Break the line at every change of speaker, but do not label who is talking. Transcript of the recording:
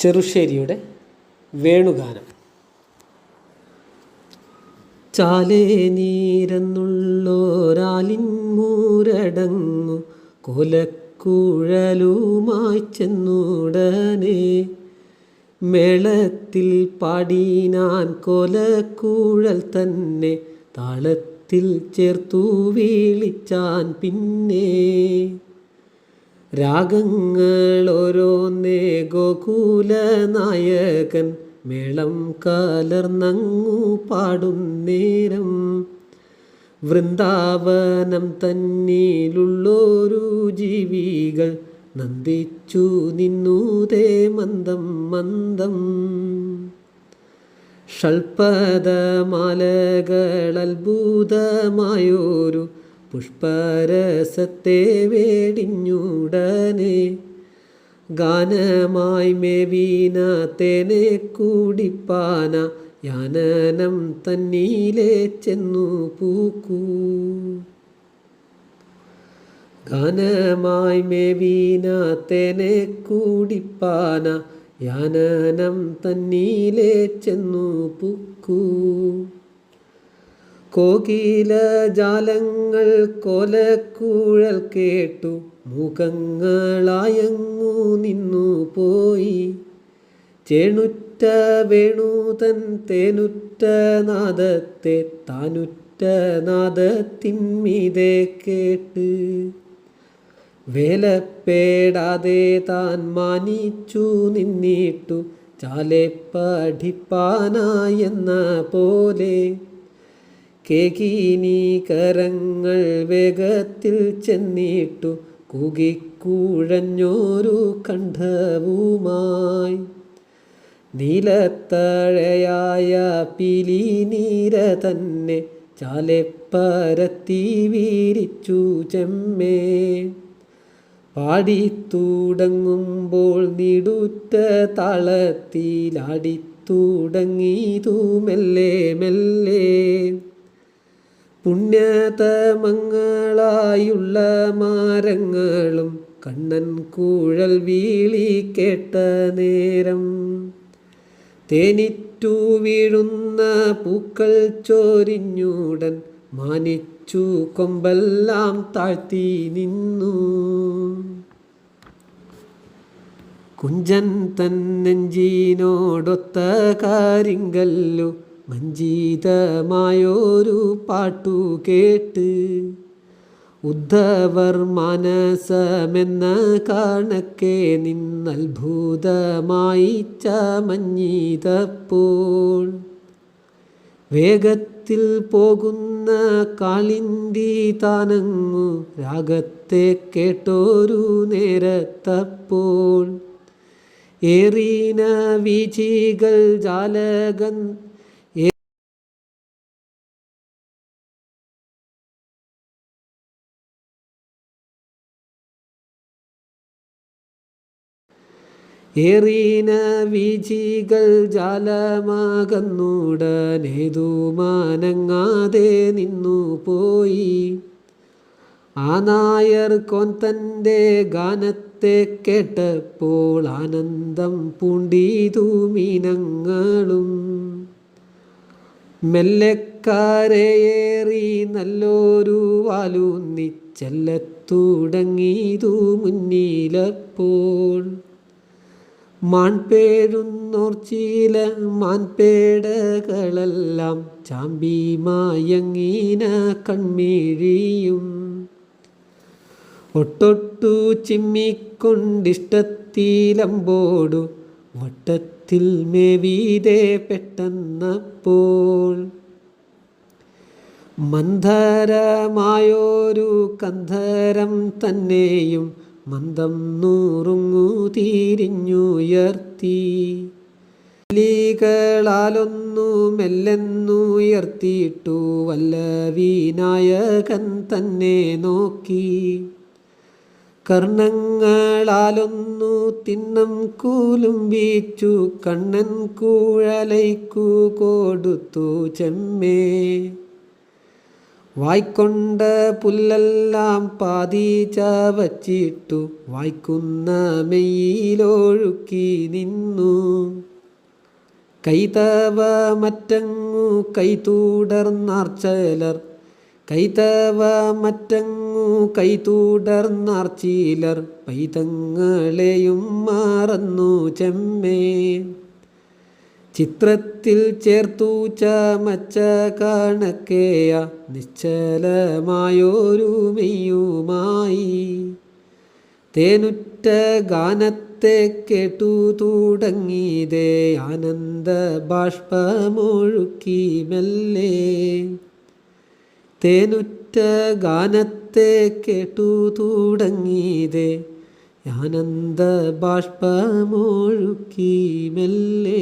ചെറുശ്ശേരിയുടെ വേണുഗാനം. ചാലേ നീരെന്നുള്ളോരാലിൻ മൂരടങ്ങു കൊലക്കുഴലുമായി ചെന്നുടനെ. മേളത്തിൽ പാടിനാൻ കൊലക്കുഴൽ തന്നെ താളത്തിൽ ചേർത്തു വീളിച്ചാൻ പിന്നെ. രാഗങ്ങൾ ഓരോന്നേ ഗോകുലനായകൻ മേളം കലർന്നങ്ങു നേരം. വൃന്ദാവനം തന്നിലുള്ളൊരു ജീവികൾ നന്ദിച്ചു നിന്നൂതേ മന്ദം മന്ദം. ഷൽപദമാലകൾ അത്ഭുതമായൊരു പുഷ്പരസത്തെ വേടിഞ്ഞുടനെ. ഗാനമായി മേവീന തേനെ കൂടിപ്പാന. യാനനം തന്നീലെ ചെന്നു പൂക്കൂ. ഗാനമായി മേവീന തേനെ കൂടിപ്പാന. യാനനം തന്നീലെ ചെന്നു പൂക്കൂ. കോകില ജാലങ്ങൾ കൊലക്കൂഴൽ കേട്ടു. മുഖങ്ങളായങ്ങു നിന്നു പോയി. ചേണുറ്റ വേണുതൻ തേനുറ്റ നാദത്തെ താനുറ്റ നാദത്തിന്മീതെ കേട്ട്. വേലപ്പേടാതെ താൻ മാനിച്ചു നിന്നിട്ടു. ചാലെ പഠിപ്പാനായെന്ന പോലെ കേകീനീകരങ്ങൾ വേഗത്തിൽ ചെന്നിട്ടു കുകിക്കുഴഞ്ഞോരു കണ്ഠവുമായി. നീലത്തഴയായ പിലി നീര തന്നെ ചാലെ പരത്തി വീരിച്ചു ചെമ്മേ. പാടിത്തുടങ്ങുമ്പോൾ നീടുറ്റ താളത്തിലാടിത്തുടങ്ങിയതു മെല്ലെ മെല്ലെ. പുണ്യതമങ്ങളായുള്ള മാരങ്ങളും കണ്ണൻ കൂഴൽ വീളി കേട്ട നേരം. തേനിറ്റു വീഴുന്ന പൂക്കൾ ചോരിഞ്ഞുടൻ മാനിച്ചു കൊമ്പെല്ലാം താഴ്ത്തി നിന്നു. കുഞ്ചൻ തൻ നെഞ്ചിനോടൊത്ത മഞ്ജീതമായൊരു പാട്ടു കേട്ട് ഉദ്ധവർ മാനസമെന്ന കാണക്കെ നിന്നത്ഭുതമായി ചമഞ്ഞിതപ്പോൾ. വേഗത്തിൽ പോകുന്ന കാളിന്തി താനങ്ങു രാഗത്തെ കേട്ടോരു നേരത്തപ്പോൾ. ഏറീന വീചികൾ ജാലകൻ ഏറീന വീചികൾ ജാലമാകുന്നുടനേതു മാനങ്ങാതെ നിന്നു പോയി ആ നായർ കൊന്തന്റെ ഗാനത്തെ കേട്ടപ്പോൾ ആനന്ദം പൂണ്ടീതു മീനങ്ങളും. മെല്ലക്കാരയേറി നല്ലൊരു വാലൂന്നിച്ചെല്ലത്തുടങ്ങീതു മുന്നിലപ്പോൾ. മാൺപേഴുന്നോർച്ചില മാൻപേടകളെല്ലാം ചാമ്പി മായങ്ങീന കൺമീഴിയും. ഒട്ടൊട്ടു ചിമ്മിക്കൊണ്ടിഷ്ടത്തിലമ്പോടു വട്ടത്തിൽ മേവീതേ പെട്ടെന്നപ്പോൾ. മന്ധരമായൊരു കന്ധരം തന്നെയും മന്ദം നൂറുങ്ങു തിരിഞ്ഞുയർത്തി. ലീകളാലൊന്നു മെല്ലെന്നുയർത്തിയിട്ടു വല്ല വിനായകൻ തന്നെ നോക്കി. കർണങ്ങളാലൊന്നു തിണ്ണം കൂലുംബിച്ചു കണ്ണൻ കൂഴലൈക്കു കൊടുത്തു ചെമ്മേ. വായ്ക്കൊണ്ട പുല്ലെല്ലാം പാതി ചവച്ചിട്ടു വായിക്കുന്ന മെയ്യിലൊഴുക്കി നിന്നു. കൈതവ മറ്റങ്ങു കൈതൂടർന്നാർച്ചലർ കൈതവ മറ്റങ്ങു കൈതൂടർന്നാർച്ചീലർ പൈതങ്ങളെയും മാറന്നു ചെമ്മേ. ചിത്രത്തിൽ ചേർത്തു ചമച്ച കണക്കേയ നിശ്ചലമായൊരു മെയ്യുമായി. തേനുറ്റ ഗാനത്തെ കേട്ടു തുടങ്ങിയതേ ആനന്ദ ബാഷ്പമൊഴുക്കി മെല്ലെ. തേനുറ്റ ഗാനത്തെ കേട്ടു തുടങ്ങിയതേ ആനന്ദ ബാഷ്പമൊഴുക്കി മെല്ലെ.